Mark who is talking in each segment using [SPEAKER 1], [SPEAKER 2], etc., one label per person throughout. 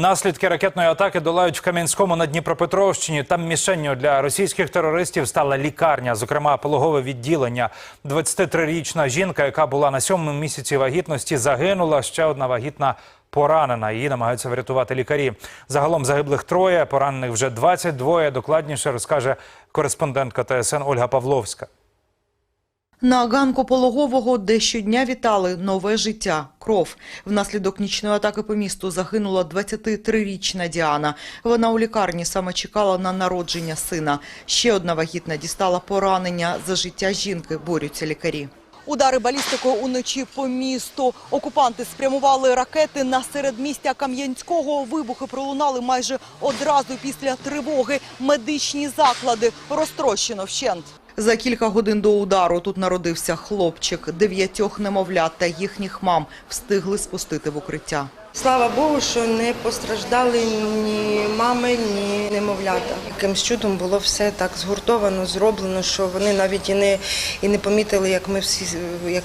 [SPEAKER 1] Наслідки ракетної атаки долають в Кам'янському на Дніпропетровщині. Там мішенню для російських терористів стала лікарня, зокрема пологове відділення. 23-річна жінка, яка була на сьомому місяці вагітності, загинула. Ще одна вагітна поранена. Її намагаються врятувати лікарі. Загалом загиблих троє, поранених вже 22. Докладніше розкаже кореспондентка ТСН Ольга Павловська.
[SPEAKER 2] На ганку пологового, де щодня вітали нове життя, кров. Внаслідок нічної атаки по місту загинула 23-річна Діана. Вона у лікарні саме чекала на народження сина. Ще одна вагітна дістала поранення. За життя жінки борються лікарі. Удари балістикою уночі по місту. Окупанти спрямували ракети на середмістя Кам'янського. Вибухи пролунали майже одразу після тривоги. Медичні заклади розтрощено вщент. За кілька годин до удару тут народився хлопчик. Дев'ятьох немовлят та їхніх мам встигли спустити в укриття.
[SPEAKER 3] Слава Богу, що не постраждали ні мами, ні немовлята. Якимсь чудом було все так згуртовано, зроблено, що вони навіть і не, і не помітили, як ми всі як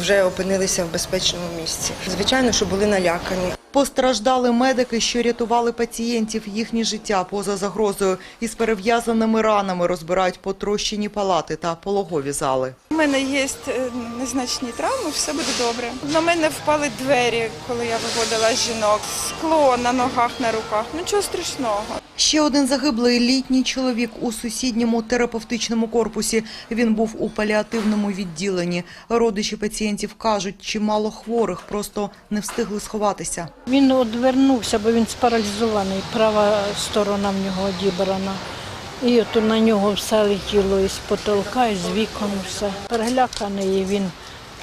[SPEAKER 3] вже опинилися в безпечному місці. Звичайно, що були налякані.
[SPEAKER 2] Постраждали медики, що рятували пацієнтів їхнє життя поза загрозою. Із перев'язаними ранами розбирають потрощені палати та пологові зали.
[SPEAKER 4] У мене є е, незначні травми, все буде добре. На мене впали двері, коли я виводила жінок. Скло на ногах, на руках. Нічого страшного.
[SPEAKER 2] Ще один загиблий літній чоловік у сусідньому терапевтичному корпусі. Він був у паліативному відділенні. Родичі пацієнтів кажуть, чимало хворих просто не встигли сховатися.
[SPEAKER 5] Він одвернувся, бо він спаралізований, права сторона в нього одібрана. І от на нього все летіло із потолка, із вікон, все. Переляканий і він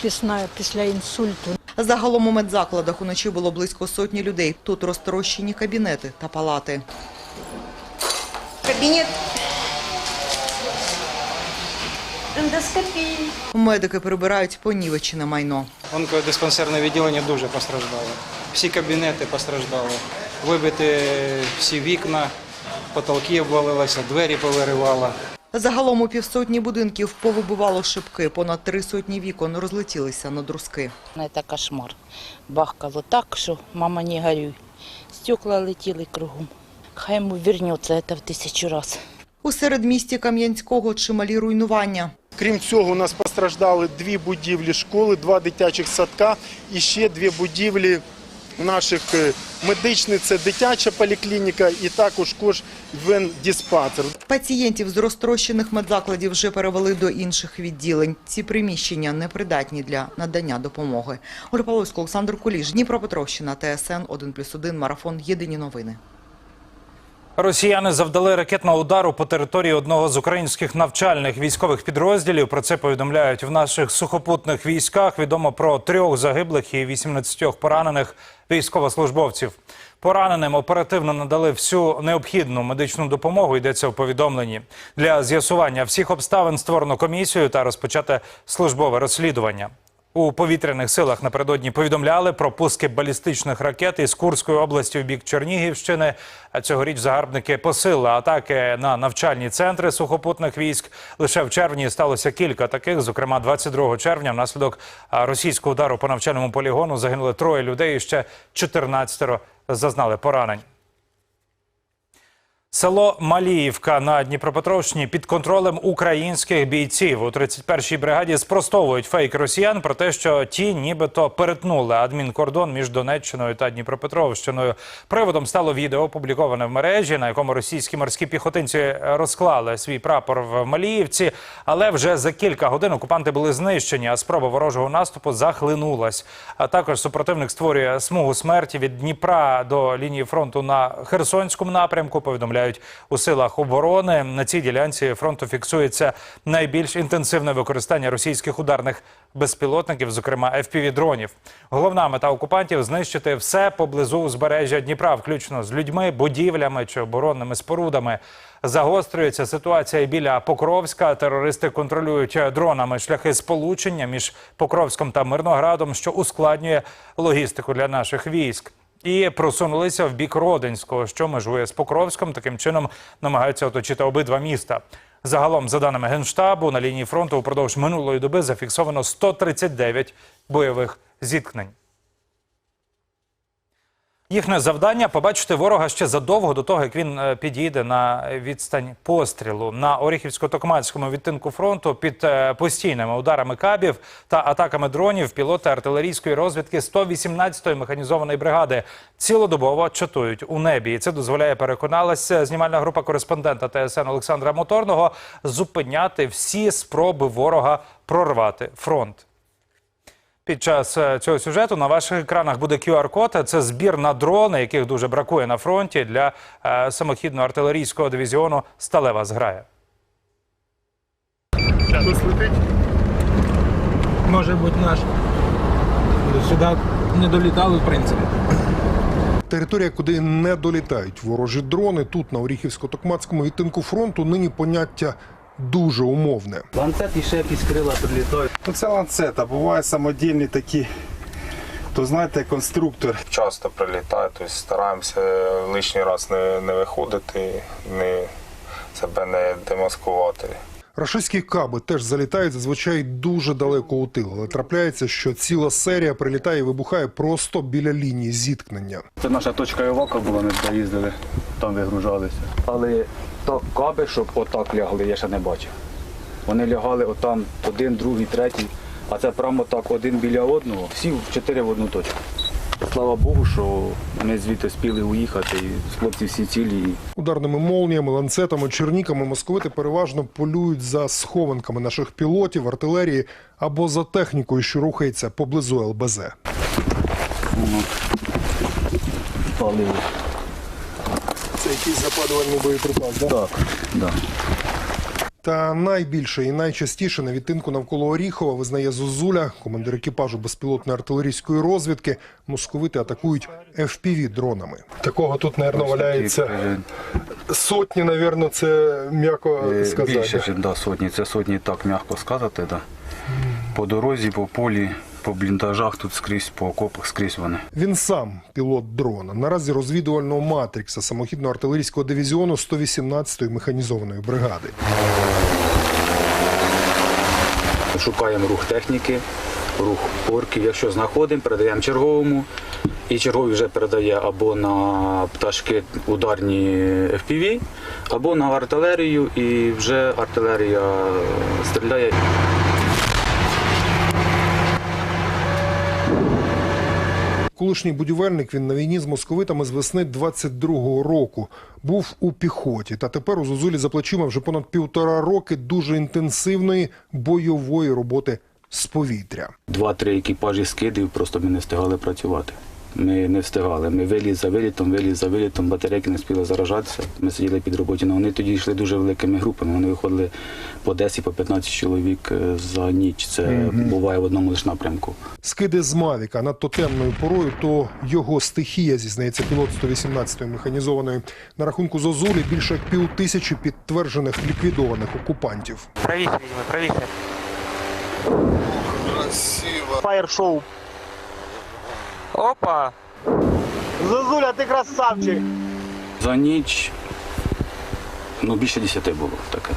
[SPEAKER 5] після, після інсульту.
[SPEAKER 2] Загалом у медзакладах уночі було близько сотні людей. Тут розтрощені кабінети та палати.
[SPEAKER 3] Кабінет
[SPEAKER 2] Медики прибирають понівечене майно.
[SPEAKER 6] Онкодиспансерне відділення дуже постраждало. Всі кабінети постраждали. Вибиті всі вікна, потолки обвалилися, двері повиривало.
[SPEAKER 2] Загалом у півсотні будинків повибивало шибки. Понад три сотні вікон розлетілися на друзки.
[SPEAKER 7] Это кошмар. Бахкало так, що мама не горюй. Стекла летіли кругом. Хай йому вернеться це в тисячу раз.
[SPEAKER 2] У середмісті Кам'янського чималі руйнування.
[SPEAKER 8] Крім цього, у нас постраждали дві будівлі школи, два дитячих садка і ще дві будівлі наших е, медичних. Це дитяча поліклініка і також кош диспансер.
[SPEAKER 2] Пацієнтів з розтрощених медзакладів вже перевели до інших відділень. Ці приміщення непридатні для надання допомоги. Ольга Павловська, Олександр Куліш, Дніпропетровщина, ТСН 1+,1, Марафон. Єдині новини.
[SPEAKER 1] Росіяни завдали ракетного удару по території одного з українських навчальних військових підрозділів. Про це повідомляють в наших сухопутних військах. Відомо про трьох загиблих і 18 поранених військовослужбовців. Пораненим оперативно надали всю необхідну медичну допомогу. Йдеться в повідомленні для з'ясування всіх обставин створено комісію та розпочати службове розслідування. У повітряних силах напередодні повідомляли про пуски балістичних ракет із Курської області в бік Чернігівщини. Цьогоріч загарбники посилили атаки на навчальні центри сухопутних військ. Лише в червні сталося кілька таких. Зокрема, 22 червня, внаслідок російського удару по навчальному полігону загинули троє людей. і Ще 14 зазнали поранень. Село Маліївка на Дніпропетровщині під контролем українських бійців у 31-й бригаді спростовують фейк росіян про те, що ті нібито перетнули адмінкордон між Донеччиною та Дніпропетровщиною. Приводом стало відео, опубліковане в мережі, на якому російські морські піхотинці розклали свій прапор в Маліївці. Але вже за кілька годин окупанти були знищені, а спроба ворожого наступу захлинулась. А також супротивник створює смугу смерті від Дніпра до лінії фронту на Херсонському напрямку. Повідомляють у силах оборони. На цій ділянці фронту фіксується найбільш інтенсивне використання російських ударних безпілотників, зокрема FPV-дронів. Головна мета окупантів знищити все поблизу узбережжя Дніпра, включно з людьми, будівлями чи оборонними спорудами. Загострюється ситуація біля Покровська. Терористи контролюють дронами шляхи сполучення між Покровськом та Мирноградом, що ускладнює логістику для наших військ. І просунулися в бік Родинського, що межує з Покровськом. Таким чином намагаються оточити обидва міста. Загалом, за даними генштабу, на лінії фронту упродовж минулої доби зафіксовано 139 бойових зіткнень. Їхнє завдання побачити ворога ще задовго до того, як він е, підійде на відстань пострілу на Оріхівсько-Токмацькому відтинку фронту під е, постійними ударами кабів та атаками дронів. Пілоти артилерійської розвідки 118-ї механізованої бригади цілодобово чатують у небі. І це дозволяє переконалася знімальна група кореспондента ТСН Олександра Моторного зупиняти всі спроби ворога прорвати фронт. Під час е, цього сюжету на ваших екранах буде QR-код. Це збір на дрони, яких дуже бракує на фронті для е, самохідного артилерійського дивізіону Сталева зграя.
[SPEAKER 9] може бути наш. Сюди не долітали, в принципі.
[SPEAKER 10] Територія, куди не долітають ворожі дрони, тут на Оріхівсько-Токмацькому відтинку фронту нині поняття дуже умовне.
[SPEAKER 11] Ланцет і ще якісь крила прилітають.
[SPEAKER 12] Ну, це ланцет, а буває самодільні такі, то знаєте, конструктор.
[SPEAKER 13] часто прилітає, тобто стараємося лишній раз не, не виходити, не, себе не демаскувати.
[SPEAKER 10] Рашистські каби теж залітають зазвичай дуже далеко у тил, але трапляється, що ціла серія прилітає і вибухає просто біля лінії зіткнення.
[SPEAKER 11] Це наша точка Івака була, ми туди їздили, там вигружалися. Але так каби, щоб отак лягли, я ще не бачив. Вони лягали отам один, другий, третій, а це прямо так один біля одного, всі в чотири в одну точку. Слава Богу, що ми звідти спіли уїхати, і хлопці всі цілі.
[SPEAKER 10] Ударними молніями, ланцетами, черніками московити переважно полюють за схованками наших пілотів, артилерії або за технікою, що рухається поблизу ЛБЗ.
[SPEAKER 11] палили.
[SPEAKER 10] Це якийсь запалювальний боєприпас, да?
[SPEAKER 11] Так, да.
[SPEAKER 10] Та найбільше і найчастіше на відтинку навколо Оріхова визнає Зозуля, командир екіпажу безпілотної артилерійської розвідки. Московити атакують fpv дронами. Такого тут, мабуть, валяється сотні, мабуть, це м'яко
[SPEAKER 11] Е,
[SPEAKER 10] сказати.
[SPEAKER 11] Більше, ніж да, сотні. Це сотні так м'яко сказати. Да. По дорозі, по полі, по бліндажах, тут скрізь, по окопах, скрізь вони.
[SPEAKER 10] Він сам пілот дрона. Наразі розвідувального матрикса самохідного артилерійського дивізіону 118-ї механізованої бригади.
[SPEAKER 11] Шукаємо рух техніки, рух орків. Якщо знаходимо, передаємо черговому. І черговий вже передає або на пташки ударні FPV, або на артилерію, і вже артилерія стріляє.
[SPEAKER 10] Колишній будівельник він на війні з московитами з весни 22-го року. Був у піхоті. Та тепер у Зозулі за плечима вже понад півтора роки дуже інтенсивної бойової роботи з повітря.
[SPEAKER 11] Два-три екіпажі скидів, просто ми не встигали працювати. Ми не встигали. Ми виліз за вилітом, виліз за вилітом, батарейки не спіли заражатися. Ми сиділи під роботі. Ну, вони тоді йшли дуже великими групами. Вони виходили по 10 по 15 чоловік е, за ніч. Це буває в одному лише напрямку.
[SPEAKER 10] Скиди з Мавіка надто темною порою, то його стихія, зізнається пілот 118-ї механізованої. На рахунку Зозулі більше як пів тисячі підтверджених ліквідованих окупантів.
[SPEAKER 9] Правіше, правіше.
[SPEAKER 8] Фаєр-шоу.
[SPEAKER 9] Опа!
[SPEAKER 8] Зозуля, ти красавчик!
[SPEAKER 11] За ніч ну, більше 10 було таке.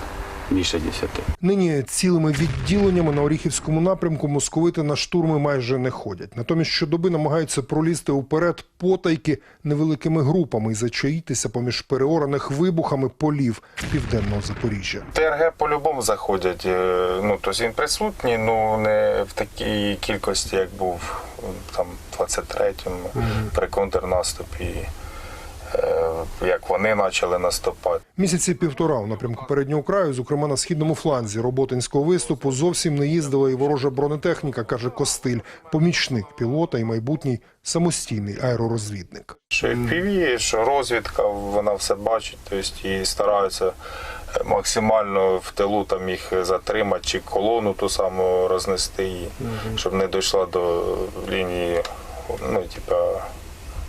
[SPEAKER 11] Більше 10.
[SPEAKER 10] Нині цілими відділеннями на Оріхівському напрямку московити на штурми майже не ходять. Натомість щодоби намагаються пролізти уперед потайки невеликими групами і зачаїтися поміж переораних вибухами полів південного Запоріжжя.
[SPEAKER 13] ТРГ по-любому заходять. е, Ну, тобто він присутній, ну не в такій кількості, як був там 23-му при контрнаступі, як вони почали наступати.
[SPEAKER 10] Місяці півтора у напрямку переднього краю, зокрема на східному фланзі роботинського виступу, зовсім не їздила і ворожа бронетехніка, каже Костиль, помічник пілота і майбутній самостійний аеророзвідник.
[SPEAKER 13] Що FPV, що розвідка, вона все бачить, тобто і стараються е, максимально в тилу там їх затримати, чи колону ту саму рознести її, щоб не дійшла до лінії ну, типа,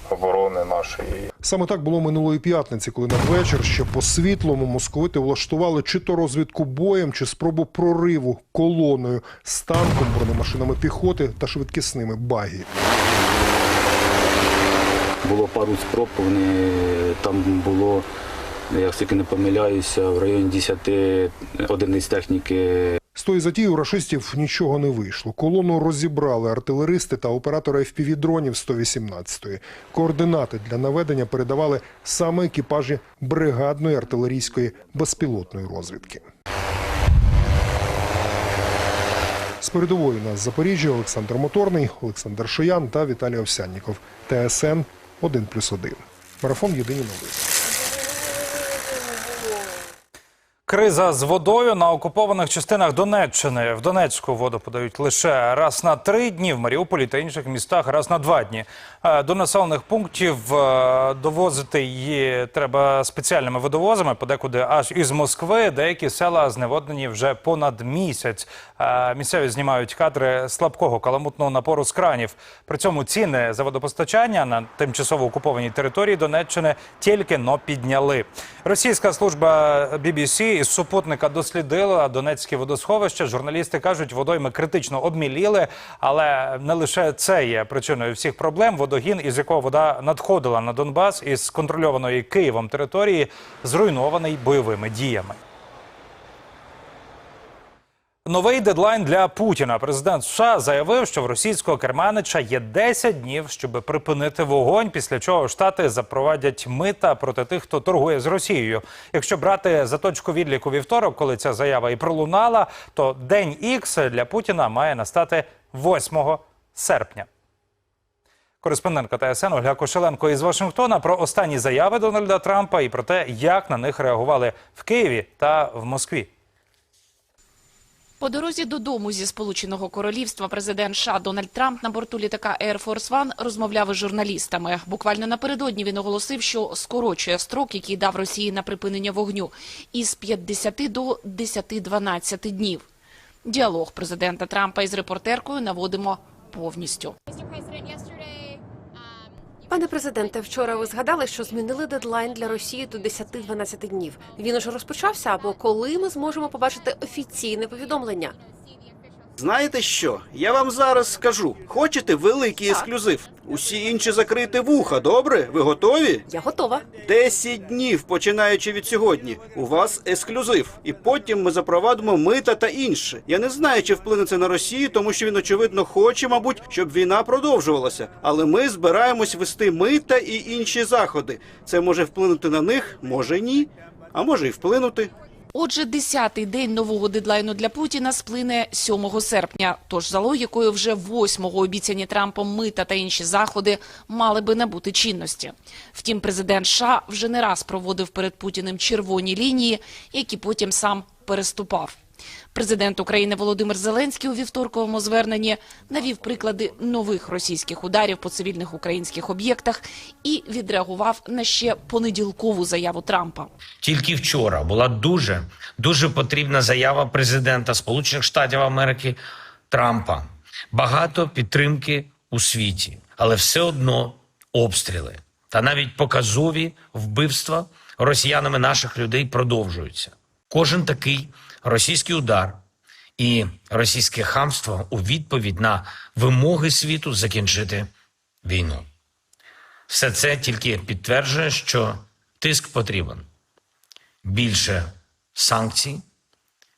[SPEAKER 13] оборони нашої.
[SPEAKER 10] Саме так було минулої п'ятниці, коли надвечір ще по світлому московити влаштували чи то розвідку боєм, чи спробу прориву колоною з танком, бронемашинами піхоти та швидкісними багі.
[SPEAKER 11] Було пару спроб, вони там було, я тільки не помиляюся, в районі 10 одиниць техніки
[SPEAKER 10] З тої затії у рашистів нічого не вийшло. Колону розібрали артилеристи та оператори FPV-дронів 118-ї. Координати для наведення передавали саме екіпажі бригадної артилерійської безпілотної розвідки. З передової нас Запоріжжя Олександр Моторний, Олександр Шоян та Віталій Овсянніков. ТСН 1+,1. Марафон Єдині новини.
[SPEAKER 1] Криза з водою на окупованих частинах Донеччини. В Донецьку воду подають лише раз на три дні, в Маріуполі та інших містах раз на два дні. Е, До населених пунктів е, довозити її треба спеціальними водовозами, подекуди аж із Москви. Деякі села зневоднені вже понад місяць. Е, Місцеві знімають кадри слабкого каламутного напору з кранів. При цьому ціни за водопостачання на тимчасово окупованій території Донеччини тільки но підняли. Російська служба BBC із супутника дослідила донецьке водосховище. Журналісти кажуть, водойми критично обміліли, але не лише це є причиною всіх проблем. Водогін, із якого вода надходила на Донбас із контрольованої Києвом території, зруйнований бойовими діями. Новий дедлайн для Путіна. Президент США заявив, що в російського керманича є 10 днів, щоб припинити вогонь. Після чого штати запровадять мита проти тих, хто торгує з Росією. Якщо брати за точку відліку вівторок, коли ця заява і пролунала, то день Ікс для Путіна має настати 8 серпня. Кореспондентка ТСН Ольга Кошеленко із Вашингтона про останні заяви Дональда Трампа і про те, як на них реагували в Києві та в Москві.
[SPEAKER 14] По дорозі додому зі Сполученого Королівства президент США Дональд Трамп на борту літака Air Force One розмовляв із журналістами. Буквально напередодні він оголосив, що скорочує строк, який дав Росії на припинення вогню, із 50 до 10-12 днів. Діалог президента Трампа із репортеркою наводимо повністю.
[SPEAKER 15] Пане президенте, вчора ви згадали, що змінили дедлайн для Росії до 10-12 днів. Він уже розпочався. Або коли ми зможемо побачити офіційне повідомлення?
[SPEAKER 16] Знаєте що? Я вам зараз скажу. Хочете великий ексклюзив? Усі інші закрити вуха, добре? Ви готові?
[SPEAKER 15] Я готова.
[SPEAKER 16] Десять днів, починаючи від сьогодні. У вас ексклюзив. І потім ми запровадимо мита та інше. Я не знаю, чи вплине це на Росію, тому що він очевидно хоче, мабуть, щоб війна продовжувалася. Але ми збираємось вести мита і інші заходи. Це може вплинути на них, може ні, а може й вплинути.
[SPEAKER 14] Отже, десятий день нового дедлайну для Путіна сплине 7 серпня. Тож, за логікою, вже 8-го обіцяні Трампом мита та інші заходи мали би набути чинності. Втім, президент США вже не раз проводив перед Путіним червоні лінії, які потім сам переступав. Президент України Володимир Зеленський у вівторковому зверненні навів приклади нових російських ударів по цивільних українських об'єктах і відреагував на ще понеділкову заяву Трампа.
[SPEAKER 17] Тільки вчора була дуже дуже потрібна заява президента Сполучених Штатів Америки Трампа. Багато підтримки у світі, але все одно обстріли та навіть показові вбивства росіянами наших людей продовжуються. Кожен такий російський удар і російське хамство у відповідь на вимоги світу закінчити війну. Все це тільки підтверджує, що тиск потрібен. Більше санкцій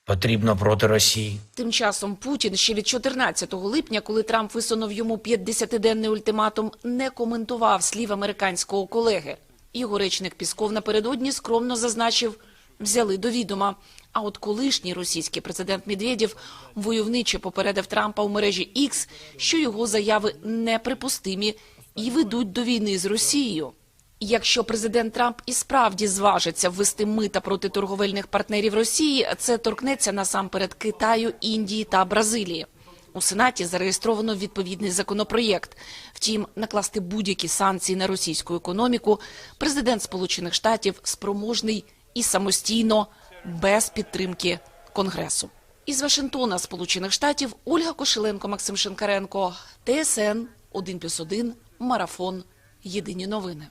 [SPEAKER 17] потрібно проти Росії.
[SPEAKER 14] Тим часом Путін ще від 14 липня, коли Трамп висунув йому 50-денний ультиматум, не коментував слів американського колеги. Його речник Пісков напередодні скромно зазначив, взяли до відома. А от колишній російський президент Медведєв войовниче попередив Трампа у мережі X, що його заяви неприпустимі і ведуть до війни з Росією. Якщо президент Трамп і справді зважиться ввести мита проти торговельних партнерів Росії, це торкнеться насамперед Китаю, Індії та Бразилії. У Сенаті зареєстровано відповідний законопроєкт. Втім, накласти будь-які санкції на російську економіку президент Сполучених Штатів спроможний і самостійно без підтримки Конгресу. Із Вашингтона, Сполучених Штатів, Ольга Кошеленко, Максим Шинкаренко, ТСН 1+,1, Марафон. Єдині новини.